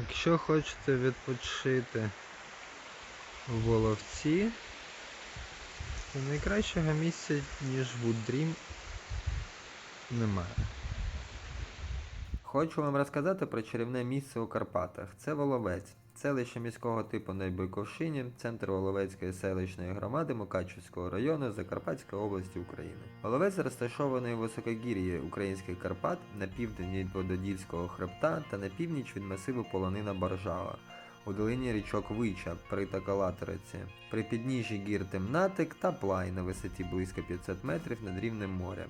Якщо хочете відпочити в Воловці, то найкращого місця, ніж Вудрім, немає. Хочу вам розказати про чарівне місце у Карпатах. Це Воловець. Селище міського типу на Байковщині, центр Воловецької селищної громади Мукачівського району Закарпатської області України. Воловець розташований у високогір'ї українських Карпат на південь від Вододільського хребта та на північ від масиву полонина Боржава. У долині річок Вича, притока Латериці, при підніжжі гір Темнатик та Плай на висоті близько 500 метрів над рівнем моря.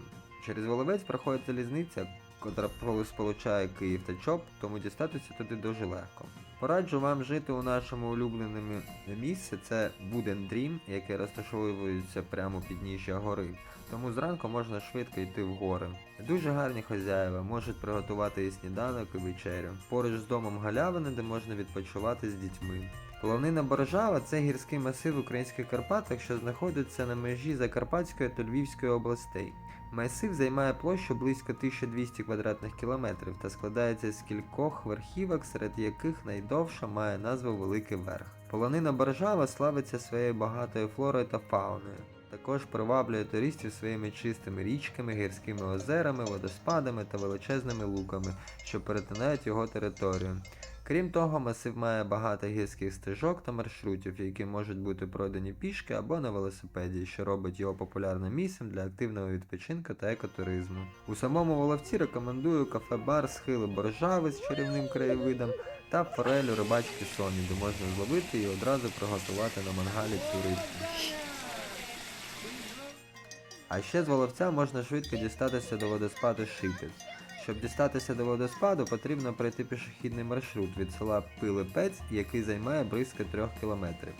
Через Воловець проходить залізниця, котра сполучає Київ та Чоп, тому дістатися туди дуже легко. Пораджу вам жити у нашому улюбленому місці, це Буден Дрім, яке розташовується прямо у підніжжя гори. Тому зранку можна швидко йти в гори. Дуже гарні хазяїва, можуть приготувати і сніданок, і вечерю. Поруч з домом галявини, де можна відпочивати з дітьми. Полонина Боржава це гірський масив українських Карпатах, що знаходиться на межі Закарпатської та Львівської областей. Масив займає площу близько 1200 квадратних кілометрів та складається з кількох верхівок, серед яких найдовша має назву Великий Верх. Полонина Боржава славиться своєю багатою флорою та фауною. Також приваблює туристів своїми чистими річками, гірськими озерами, водоспадами та величезними луками, що перетинають його територію. Крім того, масив має багато гірських стежок та маршрутів, які можуть бути пройдені пішки або на велосипеді, що робить його популярним місцем для активного відпочинку та екотуризму. У самому Воловці рекомендую кафе-бар схили боржави з чарівним краєвидом та форелю рибачки Соні, де можна зловити і одразу приготувати на мангалі рибку. А ще з Воловця можна швидко дістатися до водоспаду Шипець. Щоб дістатися до водоспаду, потрібно пройти пішохідний маршрут від села Пилипець, який займає близько 3 кілометрів.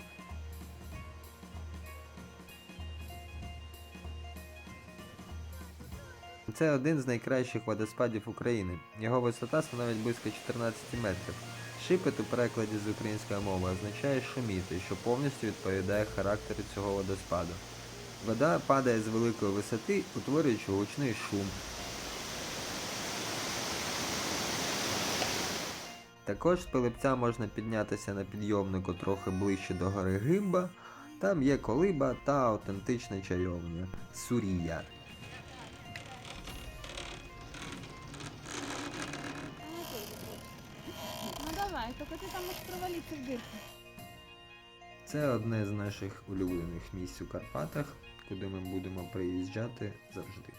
Це один з найкращих водоспадів України. Його висота становить близько 14 метрів. Шипет у перекладі з української мови означає шуміти, що повністю відповідає характеру цього водоспаду. Вода падає з великої висоти, утворюючи гучний шум. Також з пилипця можна піднятися на підйомнику трохи ближче до гори Гимба. Там є колиба та автентична чайовня Сурія. Ну давай, только ты там можешь провалиться в дырку. Це одне з наших улюблених місць у Карпатах, куди ми будемо приїжджати завжди.